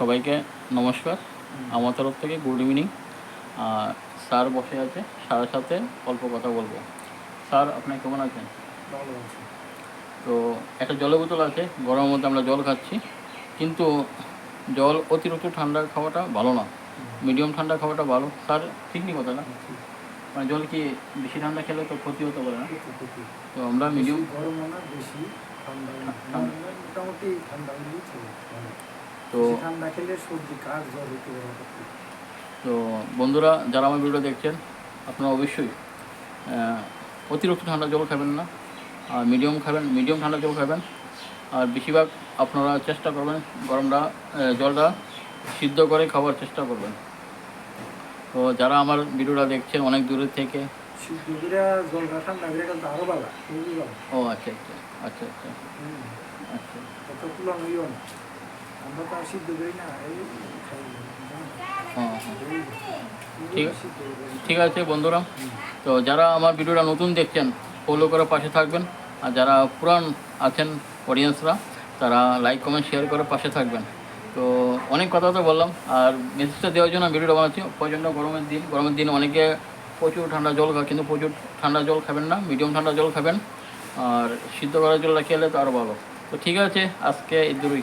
সবাইকে নমস্কার। আমার তরফ থেকে গুড ইভিনিং। স্যার বসে আছে স্যারের সাথে অল্প কথা বলব। স্যার আপনি কেমন আছেন? তো একটা জলের বোতল আছে গরমের মধ্যে আমরা জল খাচ্ছি। কিন্তু জল অতিরিক্ত ঠান্ডা খাওয়াটা ভালো না। মিডিয়াম ঠান্ডা খাওয়াটা ভালো। স্যার ঠিক নি কথা না মানে জল কি বেশি ঠান্ডা খেলে তো ক্ষতি হতে পারে না। তো আমরা মিডিয়াম বেশি গরমও না বেশি ঠান্ডা। মোটামুটি ঠান্ডা। তো ঠান্ডা খেলে সর্দি কাজ। তো বন্ধুরা যারা আমার ভিডিও দেখছেন আপনারা অবশ্যই অতিরিক্ত ঠান্ডা জল খাবেন না আর মিডিয়াম খাবেন মিডিয়াম ঠান্ডা জল খাবেন আর বেশিরভাগ আপনারা চেষ্টা করবেন গরমটা জলটা সিদ্ধ করে খাওয়ার চেষ্টা করবেন। তো যারা আমার ভিডিওটা দেখছেন অনেক দূরের থেকে ও আচ্ছা আচ্ছা আচ্ছা আচ্ছা আচ্ছা। আমরা তো আর সিদ্ধ করি না এই খাই। হ্যাঁ হ্যাঁ। ঠিক ঠিক আছে বন্ধুরা তো যারা আমার ভিডিওটা নতুন দেখছেন ফলো করে পাশে থাকবেন। আর যারা পুরান আছেন অডিয়েন্সরা তারা লাইক কমেন্ট শেয়ার করে পাশে থাকবেন। তো অনেক কথা তো বললাম আর মেসেজটা দেওয়ার জন্য ভিডিওটা বানাচ্ছি। প্রচণ্ড গরমের দিন গরমের দিন অনেকে প্রচুর ঠান্ডা জল খায় কিন্তু প্রচুর ঠান্ডা জল খাবেন না মিডিয়াম ঠান্ডা জল খাবেন। আর সিদ্ধ করার জলটা খেলে তো আরও ভালো। তো ঠিক আছে আজকে এই দূরই